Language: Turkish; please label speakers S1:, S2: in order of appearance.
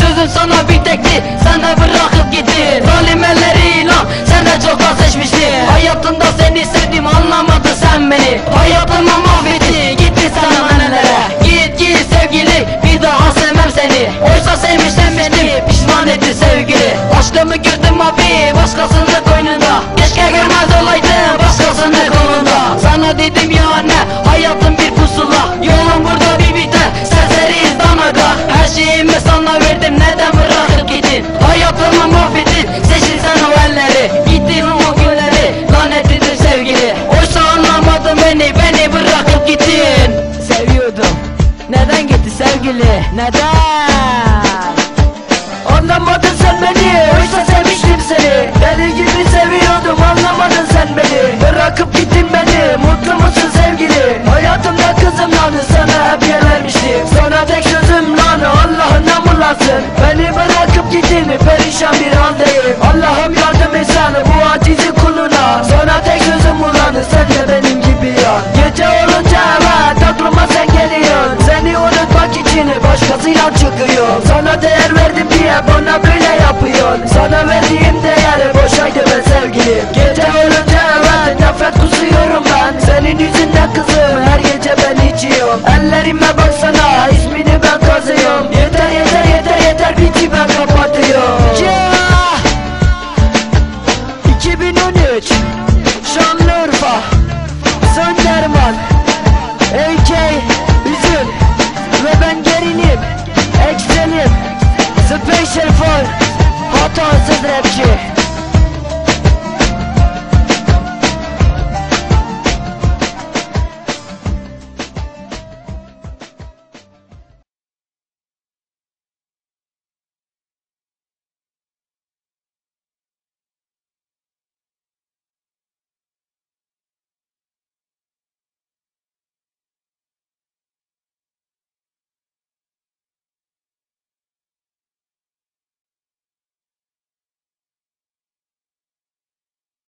S1: sözüm sana bir tekti Sen de bırakıp gittin. Zalim elleriyle sen de çok az seçmiştin Hayatımda seni sevdim anlamadın sen beni. Hayatımı mahvetti gitti sana menelere Git git sevgili bir daha sevmem seni. Oysa sevmiştin beni pişman etti sevgili. Aşkımı gördüm abi başkasının koynunda. Keşke görmez olaydım başkasının kolunda. Sana dedim ya ne hayatım verdim neden bırakıp gittin? Hayatımı mahvettin seçtin sen o elleri. Gittin o günleri lanet edin sevgili. Oysa anlamadın beni beni bırakıp gittin. Seviyordum. Neden gitti sevgili? Neden?
S2: Anlamadın sen beni. Oysa sevmiştim seni için başkasıyla çıkıyor Sana değer verdim diye bana böyle yapıyorsun. Sana verdiğim değer boşaydı be sevgilim. Gece olunca evet nefret kusuyorum ben. Senin yüzünden kızım her gece ben içiyorum. Ellerime baksana ismini ben kazıyorum. Yeter yeter yeter yeter biti ben kapatıyorum.
S1: Yeah!
S2: 2013 Şanlıurfa Sönderman. Üzül Ve ben gerinim Ekselim. Special for Hatasız rapçi